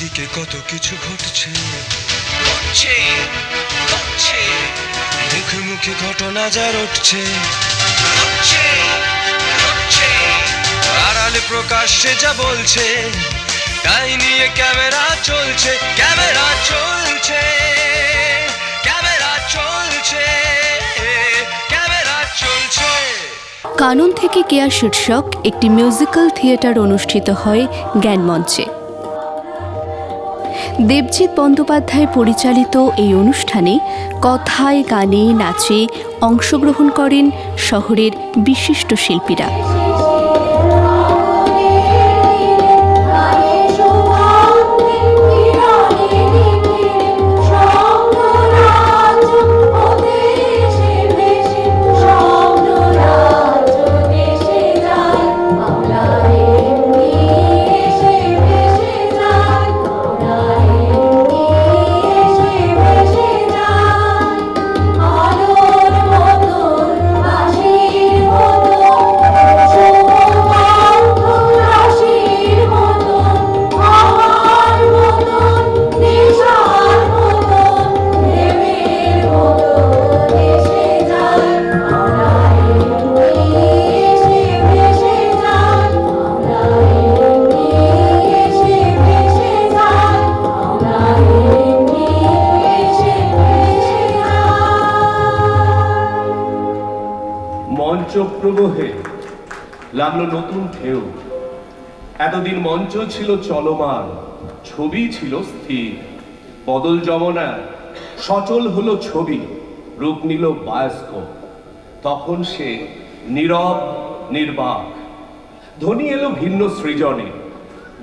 চারিদিকে কত কিছু ঘটছে। ঘটছে ঘটছে। মুখে মুখে ঘটনা যা রটছে। ঘটছে ঘটছে। আড়ালে প্রকাশ্যে যা বলছে তাই নিয়ে ক্যামেরা চলছে ক্যামেরা চলছে ক্যামেরা চলছে ক্যামেরা চলছে। কানন থেকে কেয়া শীর্ষক একটি মিউজিক্যাল থিয়েটার অনুষ্ঠিত হয় জ্ঞানমঞ্চে। দেবজিৎ বন্দ্যোপাধ্যায় পরিচালিত এই অনুষ্ঠানে কথায় গানে নাচে অংশগ্রহণ করেন শহরের বিশিষ্ট শিল্পীরা। লাগল নতুন ঢেউ। এতদিন মঞ্চ ছিল চলমান ছবি ছিল স্থির। বদল যমনা সচল হলো ছবি রূপ নিল বায়স্কোপ। তখন সে নীরব নির্বাক ধ্বনি এলো ভিন্ন সৃজনে।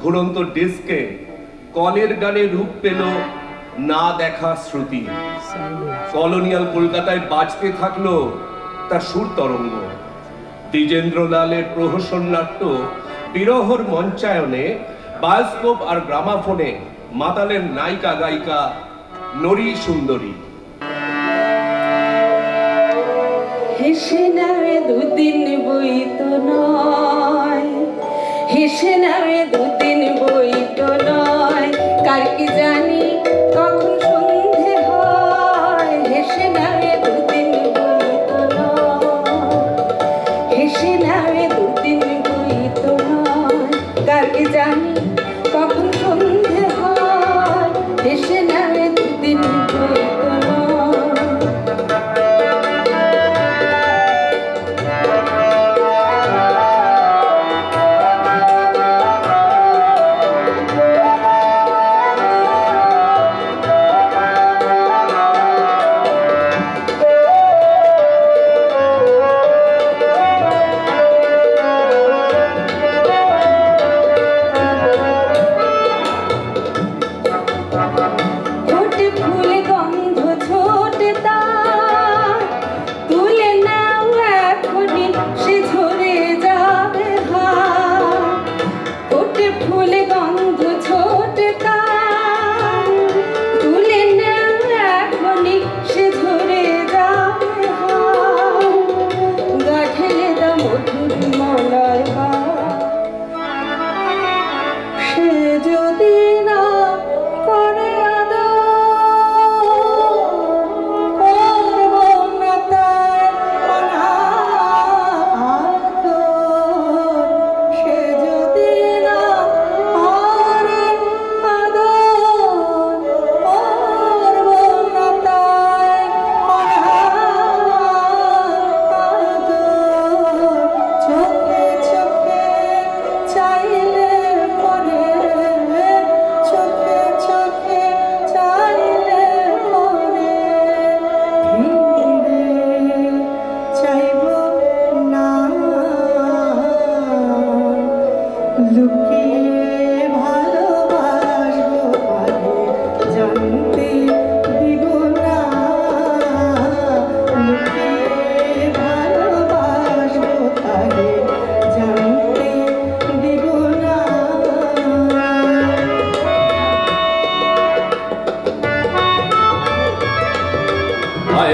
ঘুরন্ত ডিস্কে কলের গানে রূপ পেল না দেখা শ্রুতি। কলোনিয়াল কলকাতায় বাজতে থাকল তার সুর তরঙ্গ। দ্বিজেন্দ্র লালের প্রহসন নাট্য বিরহর মঞ্চায়নে বায়োস্কোপ আর গ্রামাফোনে মাতালের নায়িকা গায়িকা নরী সুন্দরী। হেসে নামে দুদিন বই তো নয়। হেসে নামে দুদিন বই তো নয়।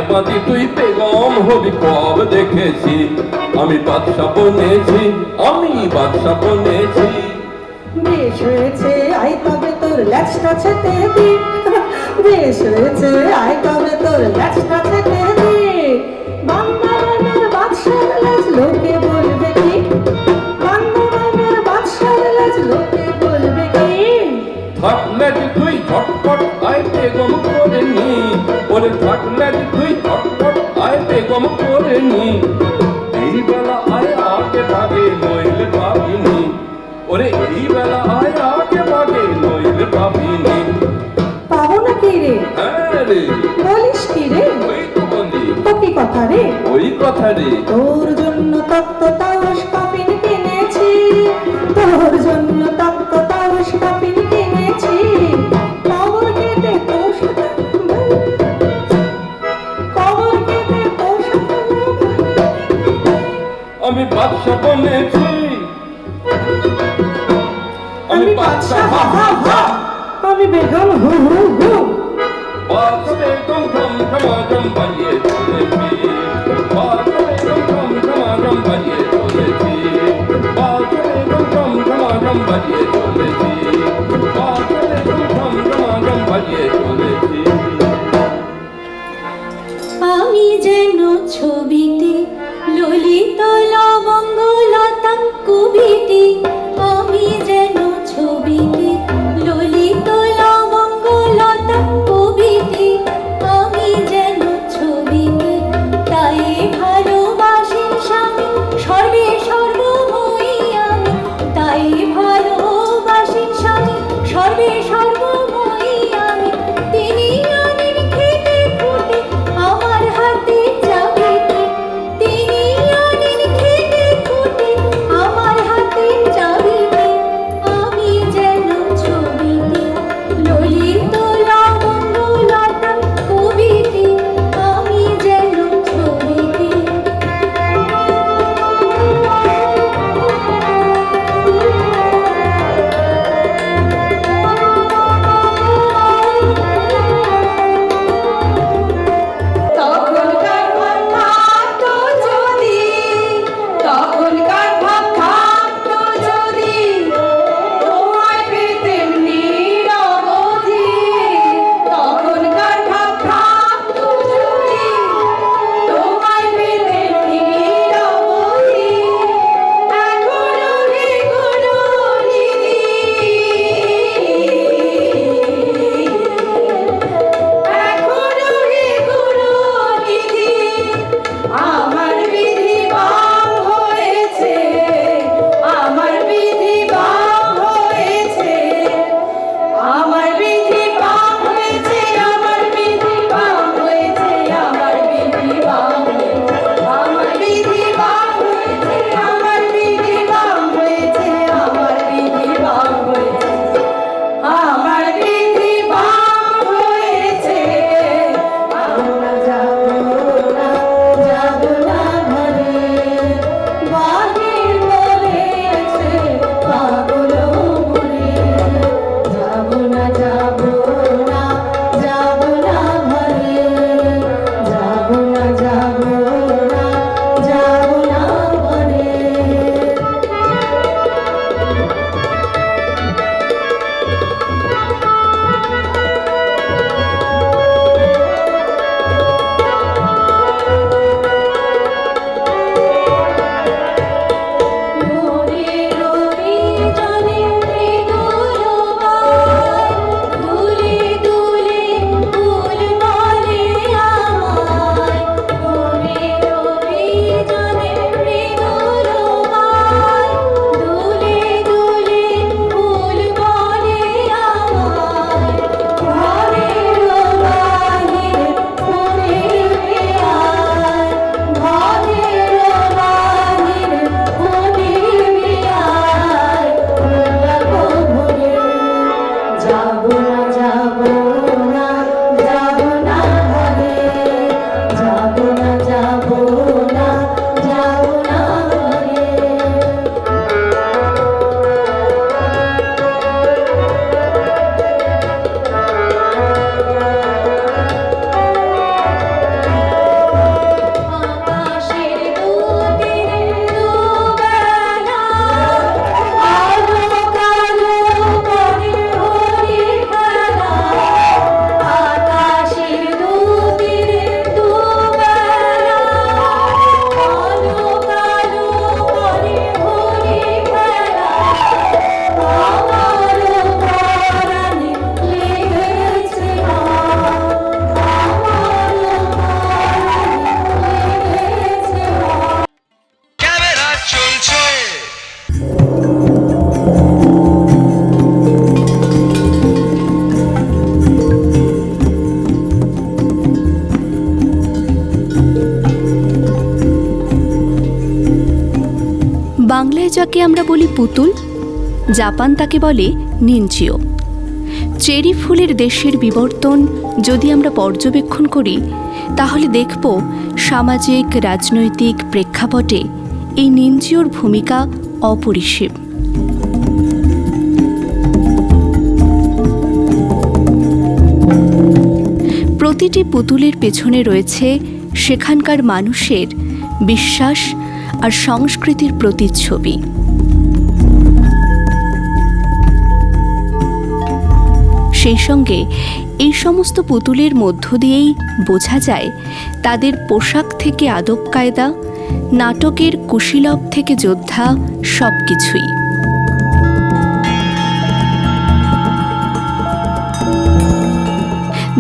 পাতি তুই বেগম হবি, কব দেখেছি। আমি বাদশা বনেছি, আমি বাদশা বনেছি। বেশ হয়েছে আই তবে তোর লেজটা ছেতে দি বেশ হয়েছে রে ওই কথা রে তোর জন্য তপ্ত তারস কপিন কিনেছি। তোর জন্য তপ্ত তারস কপিন কিনেছি। কবর কেটে তোর কবর কেটে তোর আমি বাদশা বনেছি। আমি বাদশা হা হা হা। আমি বেগম হু হু হু। বাদশা বেগম ধম ধম ধম বাজিয়ে চলেছি তো যাকে আমরা বলি পুতুল, জাপান তাকে বলে নিনচিও চেরি ফুলের দেশের বিবর্তন যদি আমরা পর্যবেক্ষণ করি, তাহলে দেখব সামাজিক, রাজনৈতিক প্রেক্ষাপটে এই নিনচিওর ভূমিকা অপরিসীম। প্রতিটি পুতুলের পেছনে রয়েছে সেখানকার মানুষের বিশ্বাস আর সংস্কৃতির প্রতিচ্ছবি। সেই সঙ্গে এই সমস্ত পুতুলের মধ্য দিয়েই বোঝা যায় তাদের পোশাক থেকে আদব কায়দা, নাটকের কুশীলব থেকে যোদ্ধা সব কিছুই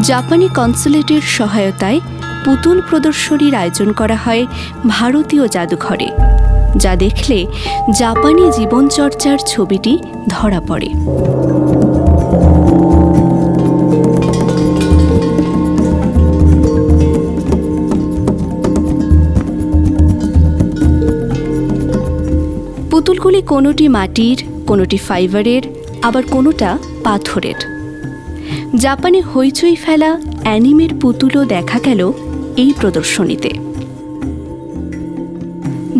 জাপানি কনসুলেটের সহায়তায় পুতুল প্রদর্শনীর আয়োজন করা হয় ভারতীয় জাদুঘরে, যা দেখলে জাপানি জীবনচর্চার ছবিটি ধরা পড়ে। পুতুলগুলি কোনোটি মাটির, কোনোটি ফাইবারের, আবার কোনোটা পাথরের। জাপানে হইচই ফেলা অ্যানিমের পুতুলও দেখা গেল এই প্রদর্শনীতে।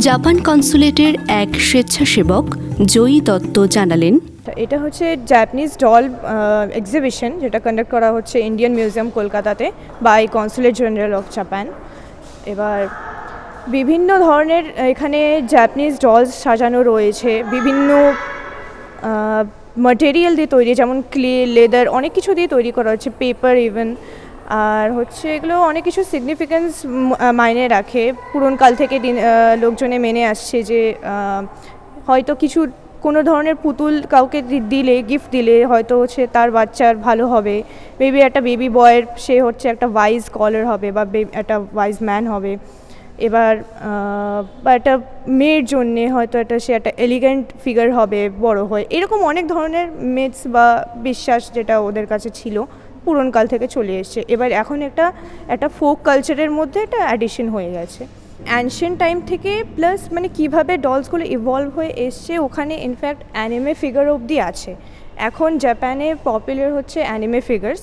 জাপান কনসুলেটের এক স্বেচ্ছাসেবক, জয়ী দত্ত জানালেন, এটা হচ্ছে জাপানিজ ডল এক্সিবিশন যেটা কন্ডাক্ট করা হচ্ছে ইন্ডিয়ান মিউজিয়াম কলকাতাতে by consulate general of Japan এবার, বিভিন্ন ধরনের এখানে জাপানিজ ডলস সাজানো রয়েছে, বিভিন্ন মাটেরিয়াল দিয়ে তৈরি, যেমন ক্লে লেদার অনেক কিছু দিয়ে তৈরি করা হচ্ছে পেপার ইভেন আর হচ্ছে এগুলো অনেক কিছু সিগনিফিক্যান্স মাইনে রাখে। পুরনকাল থেকে লোকজনে মেনে আসছে যে হয়তো কিছু, কোনো ধরনের পুতুল কাউকে দিলে গিফট দিলে হয়তো হচ্ছে তার বাচ্চার ভালো হবে। মেবি একটা বেবি বয়ের সে হচ্ছে একটা ওয়াইজ কলার হবে বে- একটা ওয়াইজ ম্যান হবে। এবার বা একটা মেয়ের জন্যে হয়তো একটা সে একটা এলিগেন্ট ফিগার হবে, বড় হয়ে। এরকম অনেক ধরনের মেথস বা বিশ্বাস যেটা ওদের কাছে ছিল। পুরনকাল থেকে চলে এসছে। এবার এখন একটা একটা ফোক কালচারের মধ্যে একটা অ্যাডিশন হয়ে গেছে। অ্যানশিয়েন্ট টাইম থেকে প্লাস মানে কীভাবে ডলসগুলো ইভলভ হয়ে এসছে, ওখানে ইনফ্যাক্ট অ্যানিমে ফিগার অবধি আছে। এখন জাপানে পপুলার হচ্ছে অ্যানিমে ফিগার্স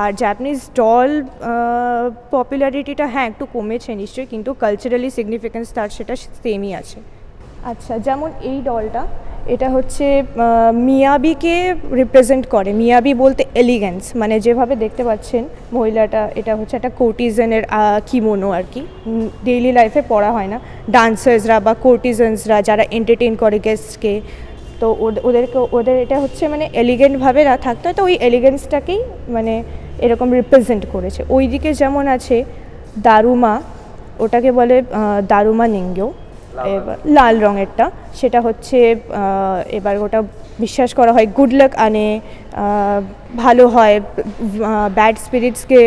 আর জাপানিজ ডল পপুলারিটিটা হ্যাঁ একটু কমেছে নিশ্চয়ই, কিন্তু কালচারালি সিগনিফিকেন্স তার সেটা সেমই আছে। আচ্ছা যেমন এই ডলটা এটা হচ্ছে মিয়াবিকে রিপ্রেজেন্ট করে। মিয়াবি বলতে এলিগেন্স মানে যেভাবে দেখতে পাচ্ছেন মহিলাটা, এটা হচ্ছে একটা কোর্টিজেনের কিমোনো আর কি। ডেইলি লাইফে পড়া হয় না। ডান্সার্সরা বা কোর্টিজেন্সরা যারা এন্টারটেন করে গেস্টকে তো ওদ- ওদেরকে, ওদের এটা হচ্ছে মানে এলিগেন্টভাবে না থাকতে হয়। তো ওই এলিগেন্সটাকেই মানে এরকম রিপ্রেজেন্ট করেছে। ওই দিকে যেমন আছে দারুমা, ওটাকে বলে দারুমা নিঙ্গেও। এবার লাল রঙেরটা। সেটা হচ্ছে এবার ওটা বিশ্বাস করা হয় গুড লাক আনে ভালো হয় ব্যাড স্পিরিটসকে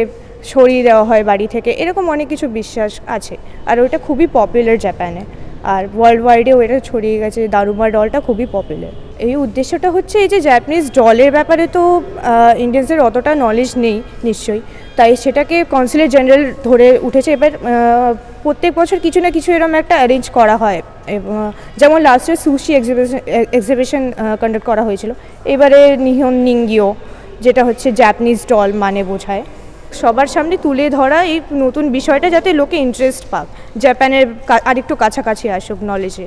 সরিয়ে দেওয়া হয় বাড়ি থেকে। এরকম অনেক কিছু বিশ্বাস আছে। আর ওটা খুবই পপুলার জাপানে আর ওয়ার্ল্ড ওয়াইডেও এটা ছড়িয়ে গেছে। দারুমা ডলটা খুবই পপুলার এই উদ্দেশ্যটা হচ্ছে এই যে জাপানিজ ডলের ব্যাপারে তো ইন্ডিয়ানসের অতটা নলেজ নেই, নিশ্চয়ই। তাই সেটাকে কনসুলেট জেনারেল ধরে উঠেছে। এবার প্রত্যেক বছর কিছু না কিছু এরকম একটা অ্যারেঞ্জ করা হয়। যেমন last year sushi exhibition exhibition conduct করা হয়েছিল। এবারে নিহন নিঙ্গিও যেটা হচ্ছে জ্যাপনিজ ডল মানে বোঝায়। সবার সামনে তুলে ধরা এই নতুন বিষয়টা যাতে লোকে ইন্টারেস্ট পাক। জাপানের আরেকটু কাছাকাছি আসুক নলেজে